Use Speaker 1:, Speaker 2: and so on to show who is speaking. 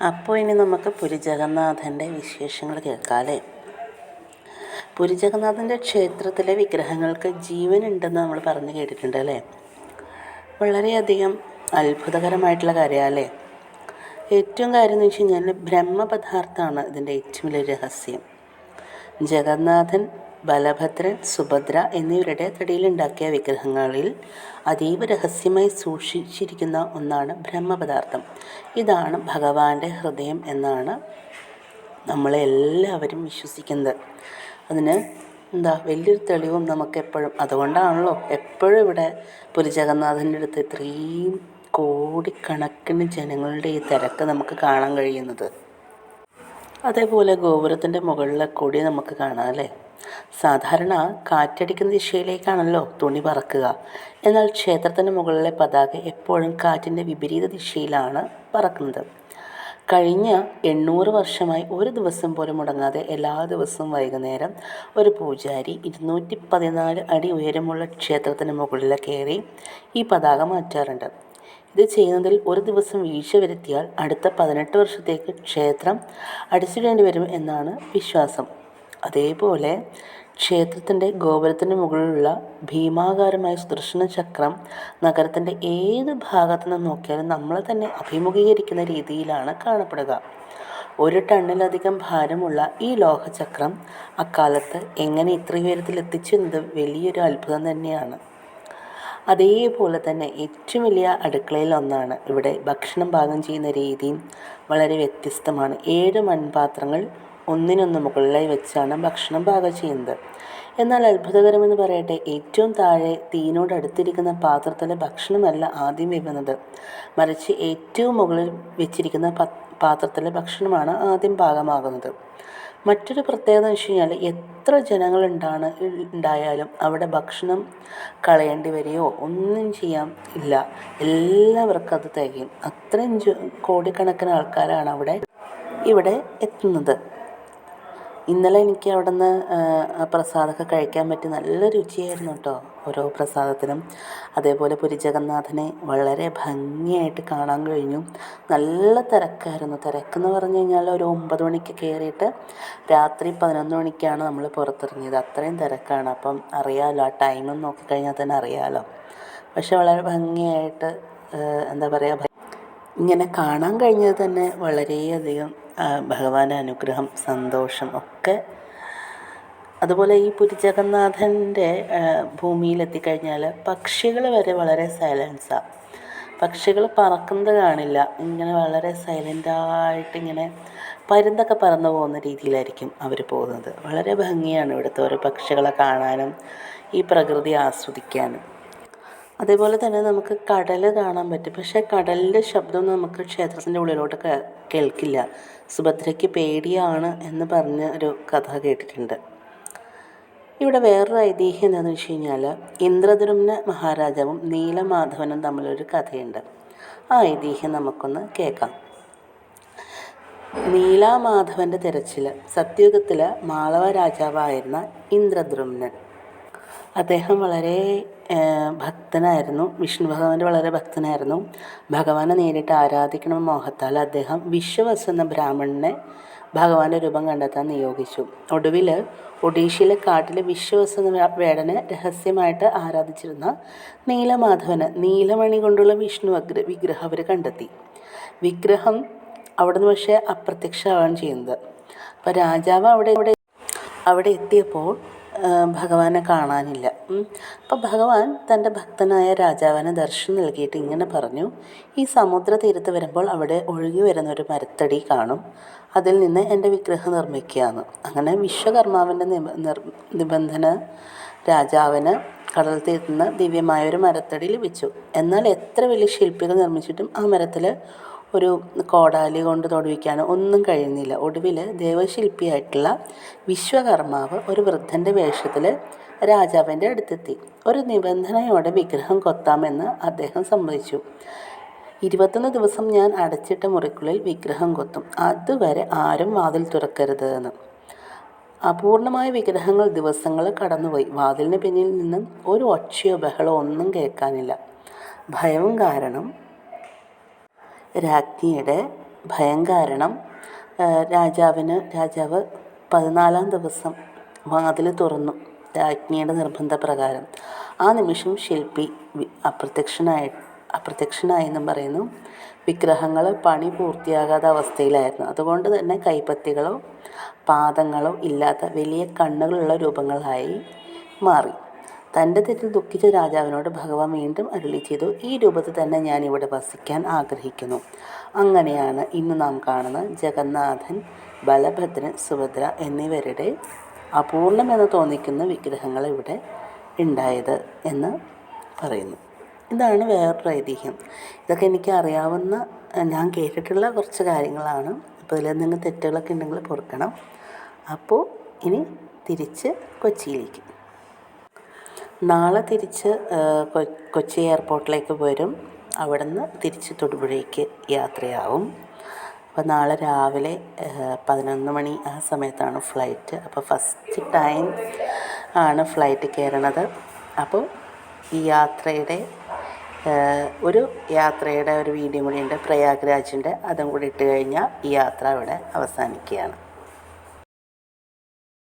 Speaker 1: അപ്പോൾ ഇനി നമുക്ക് പുരി ജഗന്നാഥന്റെ വിശേഷങ്ങൾ കേൾക്കാമല്ലേ പുരി ജഗന്നാഥന്റെ ക്ഷേത്രത്തിലെ വിഗ്രഹങ്ങൾക്ക് ജീവനുണ്ടെന്ന് നമ്മൾ പറഞ്ഞു കേട്ടിട്ടുണ്ട് അല്ലേ? വളരെയധികം അത്ഭുതകരമായിട്ടുള്ള കാര്യമല്ലേ? ഏറ്റവും കാര്യം എന്ന് വെച്ച് കഴിഞ്ഞാൽ ബ്രഹ്മപദാർത്ഥമാണ് ഇതിന്റെ ഏറ്റവും വലിയ രഹസ്യം. ജഗന്നാഥൻ ബലഭദ്രൻ സുഭദ്ര എന്നിവരുടെ തടിയിലുണ്ടാക്കിയ വിഗ്രഹങ്ങളിൽ അതീവ രഹസ്യമായി സൂക്ഷിച്ചിരിക്കുന്ന ഒന്നാണ് ബ്രഹ്മപദാർത്ഥം. ഇതാണ് ഭഗവാന്റെ ഹൃദയം എന്നാണ് നമ്മളെല്ലാവരും വിശ്വസിക്കുന്നത്. അതിന് എന്താ വലിയൊരു തെളിവും നമുക്കെപ്പോഴും അതുകൊണ്ടാണല്ലോ എപ്പോഴും ഇവിടെ പുരി ജഗന്നാഥന്റെ അടുത്ത് ഇത്രയും കോടിക്കണക്കിന് ജനങ്ങളുടെ ഈ തിരക്ക് നമുക്ക് കാണാൻ കഴിയുന്നത്. അതേപോലെ ഗോപുരത്തിന്റെ മുകളിലെ കൊടി നമുക്ക് കാണാം അല്ലേ? സാധാരണ കാറ്റടിക്കുന്ന ദിശയിലേക്കാണല്ലോ തുണി പറക്കുക. എന്നാൽ ക്ഷേത്രത്തിന്റെ മുകളിലെ പതാക എപ്പോഴും കാറ്റിന്റെ വിപരീത ദിശയിലാണ് പറക്കുന്നത്. കഴിഞ്ഞ എണ്ണൂറ് വർഷമായി ഒരു ദിവസം പോലും മുടങ്ങാതെ എല്ലാ ദിവസവും വൈകുന്നേരം ഒരു പൂജാരി ഇരുന്നൂറ്റി പതിനാല് അടി ഉയരമുള്ള ക്ഷേത്രത്തിന് മുകളിൽ കയറി ഈ പതാക മാറ്റാറുണ്ട്. ഇത് ചെയ്യുന്നതിൽ ഒരു ദിവസം വീഴ്ച വരുത്തിയാൽ അടുത്ത പതിനെട്ട് വർഷത്തേക്ക് ക്ഷേത്രം അടിച്ചിടേണ്ടി വരും എന്നാണ് വിശ്വാസം. അതേപോലെ ക്ഷേത്രത്തിന്റെ ഗോപുരത്തിന് മുകളിലുള്ള ഭീമാകാരമായ സുദർശന ചക്രം നഗരത്തിന്റെ ഏത് ഭാഗത്തു നിന്ന് നോക്കിയാലും നമ്മളെ തന്നെ അഭിമുഖീകരിക്കുന്ന രീതിയിലാണ് കാണപ്പെടുക. ഒരു ടണ്ണിലധികം ഭാരമുള്ള ഈ ലോഹചക്രം അക്കാലത്ത് എങ്ങനെ ഇത്ര ഉയരത്തിൽ എത്തിച്ചു എന്നത് വലിയൊരു അത്ഭുതം തന്നെയാണ്. അതേപോലെ തന്നെ ഏറ്റവും വലിയ അടുക്കളയിൽ ഒന്നാണ് ഇവിടെ ഭക്ഷണം പാകം ചെയ്യുന്ന രീതിയും വളരെ വ്യത്യസ്തമാണ്. ഏഴ് മൺപാത്രങ്ങൾ ഒന്നിനൊന്ന് മുകളിലായി വെച്ചാണ് ഭക്ഷണം പാകം ചെയ്യുന്നത്. എന്നാൽ അത്ഭുതകരമെന്ന് പറയട്ടെ ഏറ്റവും താഴെ തീനോട് അടുത്തിരിക്കുന്ന പാത്രത്തിലെ ഭക്ഷണമല്ല ആദ്യം വെക്കുന്നത് മറിച്ച് ഏറ്റവും മുകളിൽ വെച്ചിരിക്കുന്ന പാത്രത്തിലെ ഭക്ഷണമാണ് ആദ്യം പാകമാകുന്നത്. മറ്റൊരു പ്രത്യേകത എന്ന് വെച്ച് കഴിഞ്ഞാൽ എത്ര ജനങ്ങളുണ്ടാണ് ഉണ്ടായാലും അവിടെ ഭക്ഷണം കളയേണ്ടി വരികയോ ഒന്നും ചെയ്യാൻ ഇല്ല. എല്ലാവർക്കും അത് തികയും. അത്രയും കോടിക്കണക്കിന് ആൾക്കാരാണ് അവിടെ ഇവിടെ എത്തുന്നത്. ഇന്നലെ എനിക്ക് അവിടെ നിന്ന് പ്രസാദമൊക്കെ കഴിക്കാൻ പറ്റി നല്ല രുചിയായിരുന്നു കേട്ടോ ഓരോ പ്രസാദത്തിനും. അതേപോലെ പുരി ജഗന്നാഥനെ വളരെ ഭംഗിയായിട്ട് കാണാൻ കഴിഞ്ഞു. നല്ല തിരക്കായിരുന്നു. തിരക്കെന്ന് പറഞ്ഞു കഴിഞ്ഞാൽ ഒരു ഒമ്പത് മണിക്ക് കയറിയിട്ട് രാത്രി പതിനൊന്ന് മണിക്കാണ് നമ്മൾ പുറത്തിറങ്ങിയത്. അത്രയും തിരക്കാണ്. അപ്പം അറിയാമല്ലോ ആ ടൈമും നോക്കിക്കഴിഞ്ഞാൽ തന്നെ അറിയാമല്ലോ പക്ഷെ വളരെ ഭംഗിയായിട്ട് എന്താ പറയുക ഇങ്ങനെ കാണാൻ കഴിഞ്ഞത് തന്നെ വളരെയധികം ഭഗവാന്റെ അനുഗ്രഹം സന്തോഷം ഒക്കെ. അതുപോലെ ഈ പുരി ജഗന്നാഥന്റെ ഭൂമിയിലെത്തിക്കഴിഞ്ഞാൽ പക്ഷികൾ വരെ വളരെ സൈലൻസാണ് പക്ഷികൾ പറക്കുന്നത് കാണില്ല. ഇങ്ങനെ വളരെ സൈലന്റായിട്ട് ഇങ്ങനെ പരുന്തൊക്കെ പറന്നു പോകുന്ന രീതിയിലായിരിക്കും അവർ പോകുന്നത്. വളരെ ഭംഗിയാണ് ഇവിടുത്തെ ഓരോ പക്ഷികളെ കാണാനും ഈ പ്രകൃതി ആസ്വദിക്കാനും. അതേപോലെ തന്നെ നമുക്ക് കടൽ കാണാൻ പറ്റും. പക്ഷേ കടലിന്റെ ശബ്ദം നമുക്ക് ക്ഷേത്രത്തിന്റെ ഉള്ളിലോട്ട് കേൾക്കില്ല. സുഭദ്രയ്ക്ക് പേടിയാണ് എന്ന് പറഞ്ഞ ഒരു കഥ കേട്ടിട്ടുണ്ട്. ഇവിടെ വേറൊരു ഐതിഹ്യം എന്താണെന്ന് വെച്ച് കഴിഞ്ഞാൽ ഇന്ദ്രദ്രുമ്ന മഹാരാജാവും നീലമാധവനും തമ്മിലൊരു കഥയുണ്ട്. ആ ഐതിഹ്യം നമുക്കൊന്ന് കേൾക്കാം. നീലാമാധവന്റെ തിരച്ചിൽ സത്യുഗത്തിലെ മാളവ രാജാവായിരുന്ന ഇന്ദ്രദ്രുമ്നൻ അദ്ദേഹം വളരെ ഭക്തനായിരുന്നു. വിഷ്ണു ഭഗവാന്റെ വളരെ ഭക്തനായിരുന്നു. ഭഗവാനെ നേരിട്ട് ആരാധിക്കണം മോഹത്താൽ അദ്ദേഹം വിശ്വവസ് എന്ന ബ്രാഹ്മണനെ ഭഗവാന്റെ രൂപം കണ്ടെത്താൻ നിയോഗിച്ചു. ഒടുവിൽ ഒഡീഷയിലെ കാട്ടിലെ വിശ്വവസ് എന്ന വേടനെ രഹസ്യമായിട്ട് ആരാധിച്ചിരുന്ന നീലമാധവന് നീലമണി കൊണ്ടുള്ള വിഷ്ണു വിഗ്രഹം അവർ കണ്ടെത്തി. വിഗ്രഹം അവിടുന്ന് പക്ഷേ അപ്രത്യക്ഷമാവാണ് ചെയ്യുന്നത്. അപ്പോൾ രാജാവ് അവിടെ അവിടെ എത്തിയപ്പോൾ ഭഗവാനെ കാണാനില്ല. അപ്പോൾ ഭഗവാൻ തന്റെ ഭക്തനായ രാജാവിന് ദർശനം നൽകിയിട്ട് ഇങ്ങനെ പറഞ്ഞു ഈ സമുദ്ര തീരത്ത് വരുമ്പോൾ അവിടെ ഒഴുകി വരുന്ന ഒരു മരത്തടി കാണും. അതിൽ നിന്ന് എന്റെ വിഗ്രഹം നിർമ്മിക്കുകയെന്ന് അങ്ങനെ വിശ്വകർമാവിന്റെ നിബന്ധന രാജാവിന് കടൽ തീർത്തുന്ന ദിവ്യമായ ഒരു മരത്തടി ലഭിച്ചു. എന്നാൽ എത്ര വലിയ ശില്പികൾ നിർമ്മിച്ചിട്ടും ആ മരത്തിൽ ഒരു കോടാലി കൊണ്ട് തൊടുവിക്കാനോ ഒന്നും കഴിയുന്നില്ല. ഒടുവിൽ ദേവശില്പിയായിട്ടുള്ള വിശ്വകർമാവ് ഒരു വൃദ്ധന്റെ വേഷത്തിൽ രാജാവിന്റെ അടുത്തെത്തി. ഒരു നിബന്ധനയോടെ വിഗ്രഹം കൊത്താമെന്ന് അദ്ദേഹം സമ്മതിച്ചു. ഇരുപത്തൊന്ന് ദിവസം ഞാൻ അടച്ചിട്ട മുറിക്കുള്ളിൽ വിഗ്രഹം കൊത്തും. അതുവരെ ആരും വാതിൽ തുറക്കരുത് എന്ന് അപൂർണമായ വിഗ്രഹങ്ങൾ ദിവസങ്ങൾ കടന്നുപോയി. വാതിലിന് പിന്നിൽ നിന്നും ഒരു ഒച്ചയോ ബഹളോ ഒന്നും കേൾക്കാനില്ല. ഭയവും കാരണം രാജ്ഞിയുടെ ഭയം കാരണം രാജാവിന് രാജാവ് പതിനാലാം ദിവസം വാതിൽ തുറന്നു. രാജ്ഞിയുടെ നിർബന്ധപ്രകാരം. ആ നിമിഷം ശില്പി അപ്രത്യക്ഷനായി അപ്രത്യക്ഷനായെന്നും പറയുന്നു. വിഗ്രഹങ്ങൾ പണി പൂർത്തിയാകാത്ത അവസ്ഥയിലായിരുന്നു. അതുകൊണ്ട് തന്നെ കൈപ്പത്തികളോ പാദങ്ങളോ ഇല്ലാത്ത വലിയ കണ്ണുകളുള്ള രൂപങ്ങളായി മാറി. തന്റെ തെറ്റിൽ ദുഃഖിച്ച രാജാവിനോട് ഭഗവാൻ വീണ്ടും അരുളി ചെയ്തു ഈ രൂപത്തിൽ തന്നെ ഞാൻ ഇവിടെ വസിക്കാൻ ആഗ്രഹിക്കുന്നു. അങ്ങനെയാണ് ഇന്ന് നാം കാണുന്ന ജഗന്നാഥൻ ബലഭദ്രൻ സുഭദ്ര എന്നിവരുടെ അപൂർണമെന്ന് തോന്നിക്കുന്ന വിഗ്രഹങ്ങൾ ഇവിടെ ഉണ്ടായത് എന്ന് പറയുന്നു. ഇതാണ് വേറൊരു ഐതിഹ്യം. ഇതൊക്കെ എനിക്ക് അറിയാവുന്ന ഞാൻ കേട്ടിട്ടുള്ള കുറച്ച് കാര്യങ്ങളാണ്. അപ്പോൾ ഇതിൽ എന്തെങ്കിലും തെറ്റുകളൊക്കെ ഉണ്ടെങ്കിൽ പൊറുക്കണം. അപ്പോൾ ഇനി തിരിച്ച് കൊച്ചിയിലേക്ക്. നാളെ തിരിച്ച് കൊച്ചി എയർപോർട്ടിലേക്ക് വരും. നിന്ന് തിരിച്ച് തൊടുപുഴയ്ക്ക് യാത്രയാവും. അപ്പോൾ നാളെ രാവിലെ പതിനൊന്ന് മണി ആ സമയത്താണ് ഫ്ലൈറ്റ്. അപ്പോൾ ഫസ്റ്റ് ടൈം ആണ് ഫ്ലൈറ്റ് കയറണത്. അപ്പോൾ ഈ യാത്രയുടെ ഒരു യാത്രയുടെ ഒരു വീഡിയോ കൂടി ഉണ്ട്. പ്രയാഗ്രാജിന്റെ അതും കൂടി ഇട്ട് കഴിഞ്ഞാൽ ഈ യാത്ര ഇവിടെ അവസാനിക്കുകയാണ്.